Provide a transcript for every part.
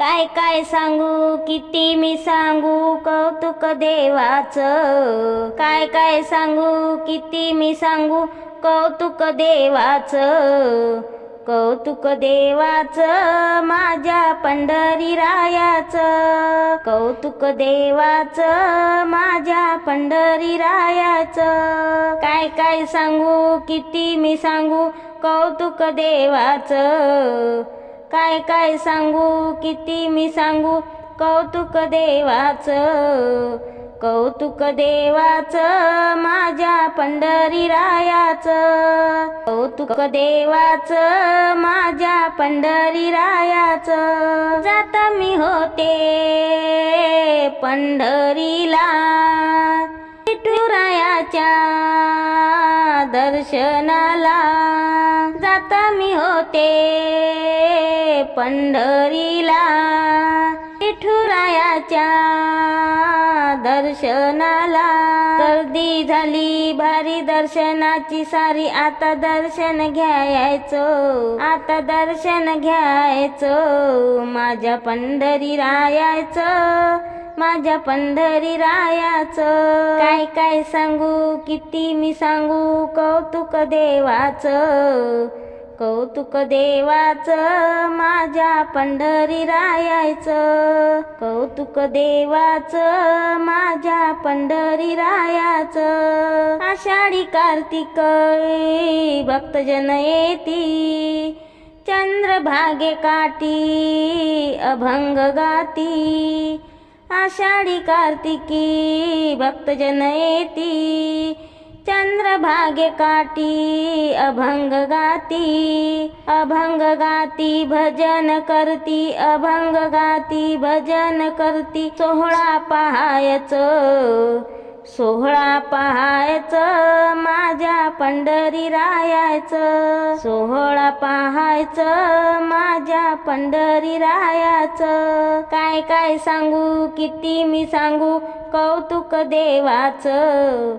काय काय सांगू किती मी सांगू कौतुक देवाचं. काय काय सांगू किती मी सांगू कौतुक देवाचं. कौतुक देवाचं माझ्या पंढरी रायाचं कौतुक देवाचं माझ्या पंढरी रायाचं काय काय सांगू किती मी सांगू कौतुक देवाचं. काय काय सांगू किती मी सांगू? कौतुक देवाचं कौतुक देवाचं माझ्या पंढरी रायाचं कौतुक देवाचं माझ्या पंढरी रायाचं जात मी होते पंढरीला विठुरायाच्या दर्शनाला. जात मी होते पंढरीला विठुरायाच्या दर्शनाला. गर्दी झाली भारी दर्शनाची सारी. आता दर्शन घ्यायचो आता दर्शन घ्यायचो. माझ्या पंढरी रायाचं माझ्या पंढरी रायाचं काय काय सांगू किती मी सांगू कौतुक देवाचं. कौतुक देवाचं माझ्या पंढरी रायाचं कौतुक देवाचं माझ्या पंढरी रायाचं. आषाढी कार्तिक भक्तजन येती. चंद्रभागे काठी अभंग गाती. आषाढी कार्तिकी भक्तजन येती. चंद्रभागे काटी अभंग गाती अभंग गाती भजन करती अभंग गाती भजन करती सोहळा पहायचं सोहळा पहायचं माझ्या पंढरी रायाचं सोहळा पहायचं माझ्या पंढरी रायाचं काय काय सांगू किती मी सांगू कौतुक देवाचं.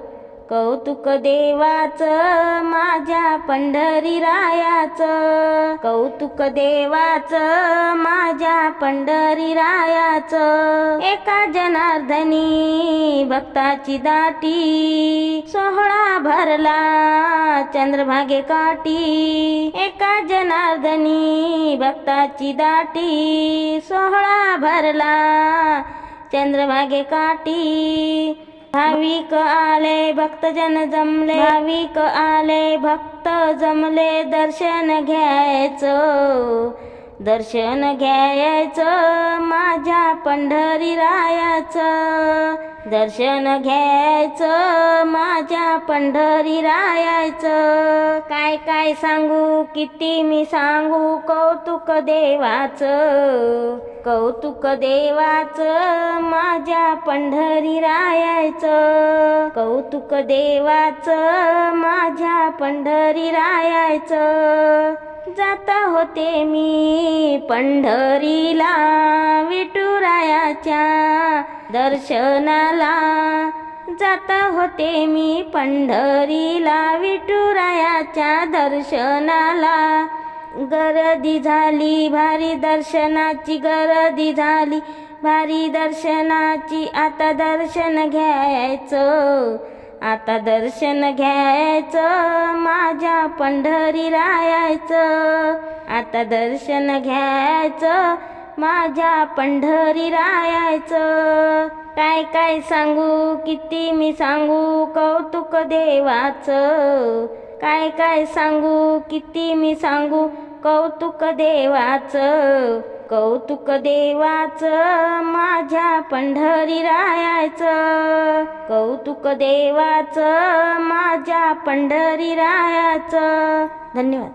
कौतुक देवाचं माझ्या पंढरी रायाचं कौतुक देवाचं माझ्या पंढरी रायाचं एका जनार्दनी भक्ताची दाटी सोहळा भरला चंद्रभागे काटी एका जनार्दनी भक्ताची दाटी सोहळा भरला चंद्रभागे काटी भाविक आले भक्तजन जमले. भाविक आले भक्त जमले दर्शन घ्यायचं. दर्शन घ्यायचं माझ्या पंढरी रायाचं दर्शन घ्यायचं माझ्या पंढरी रायाचं काय काय सांगू किती मी सांगू कौतुक देवाचं. कौतुक देवाचं माझ्या पंढरी रायाचं कौतुक देवाचं माझ्या पंढरी रायाचं जात होते मी पंढरीला विठुरायाच्या दर्शनाला जात होते मी. पंढरीला विठुरायाच्या दर्शनाला गर्दी झाली भारी दर्शनाची गर्दी झाली. भारी दर्शनाची आता दर्शन घ्यायचं. आता दर्शन घ्यायचं माझ्या पंढरी रायाचं आता दर्शन घ्यायचं माझ्या पंढरी रायाचं काय काय सांगू किती मी सांगू कौतुक देवाचं. काय काय सांगू किती मी सांगू कौतुक देवाचं कौतुक देवाचं माझ्या पंढरी रायाचं. कौतुक देवाचं माझ्या पंढरी रायाचं. धन्यवाद.